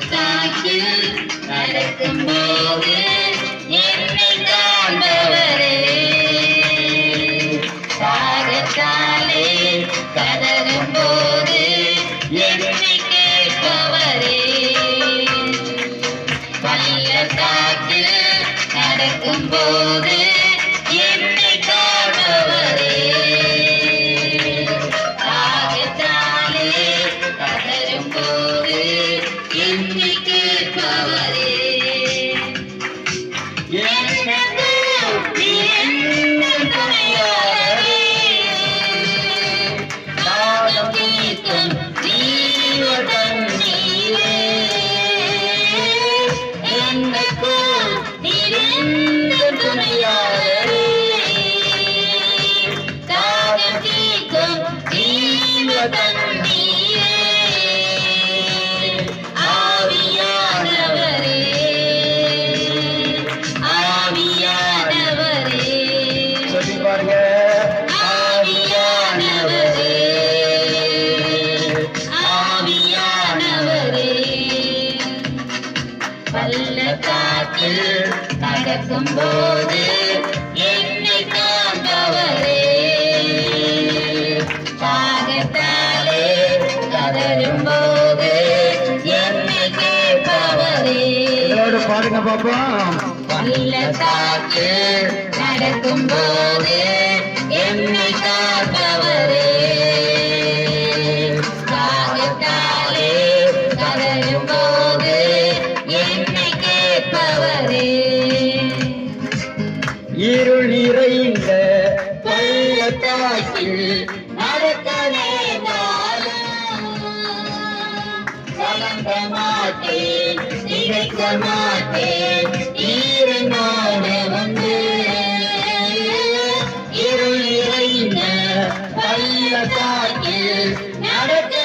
பள்ளத்தாக்கில் நடக்கும்போது என்னை காண்பவரே. தாகத்தாலே கதறும் போது என்னை கேட்பவரே. பள்ளத்தாக்கில் பாருங்க. ஆவியானவரே. ஆவியானவரே பள்ளத்தாக்கில் நடக்கும்போது என்னை தாகத்தாலே கதறும்போது என்னை கேட்பவரே. இதோட பாருங்க பாப்போம். பள்ளத்தாக்கு நடக்கும்போது என்னை காப்பவரே. தாகத்தாலே கதறும்போது என்னை கேட்பவரே. இருள் நிறைந்த பள்ளத்தாக்கில் நடக்கவே கலங்க மாட்டேன் மாட்டேன் பள்ளத்தாக்கில் நடக்க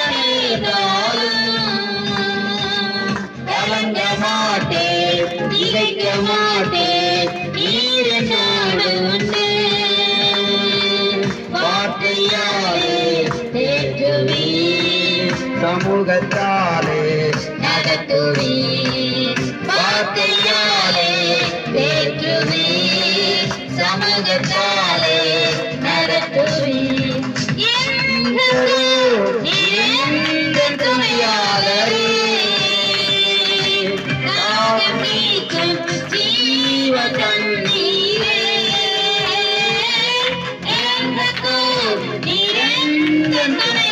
கலங்க மாட்டேன் இழைக்க மாட்டேன் நீர் நாடு வார்த்தையாலே தேற்றுவி சமூகத்தாலே நடத்துவி வார்த்தையாலே தேற்றுவி சமூகத்தாலே Amen.